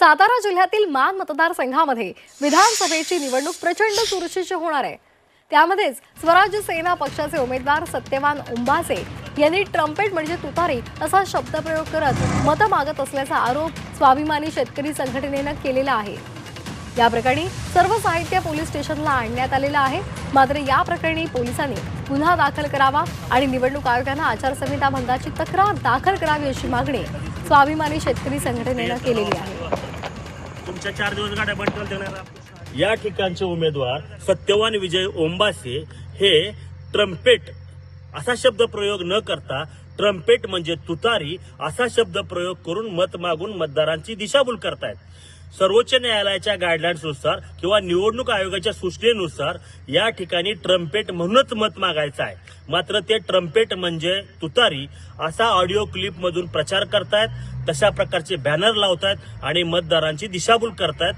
सातारा जिल्ह्यातील मान मतदारसंघामध्ये विधानसभेची निवडणूक प्रचंड चुरशीची होणार आहे. त्यामध्येच स्वराज्य सेना पक्षाचे उमेदवार सत्यवान उंबासे यांनी ट्रम्पेट म्हणजे तुतारी असा शब्दप्रयोग करत मतं मागत असल्याचा आरोप स्वाभिमानी शेतकरी संघटनेनं केलेला आहे. या प्रकरणी सर्व साहित्य पोलीस स्टेशनला आणण्यात आलेलं आहे. मात्र या प्रकरणी पोलिसांनी गुन्हा दाखल करावा आणि निवडणूक आयोगानं आचारसंहिता भंगाची तक्रार दाखल करावी अशी मागणी स्वाभिमानी शेतकरी संघटनेनं केलेली आहे. तुमच्या चार दिवस गाड्या बंटल देणार या ठिकाणचे उमेदवार सत्यवान विजय ओंबासे हे ट्रम्पेट असा शब्द प्रयोग न करता ट्रम्पेट म्हणजे तुतारी असा शब्द प्रयोग करून मत मागून मतदारांची दिशाभूल करतायत. सर्वोच्च न्यायालयाच्या गाईडलाईन्सनुसार किंवा निवडणूक आयोगाच्या सूचनेनुसार या ठिकाणी ट्रम्पेट म्हणूनच मत मागायचं आहे. मात्र ते ट्रम्पेट म्हणजे तुतारी असा ऑडिओ क्लिप मधून प्रचार करतायत तशा प्रकारचे बॅनर लावतायत आणि मतदारांची दिशाभूल करतायत.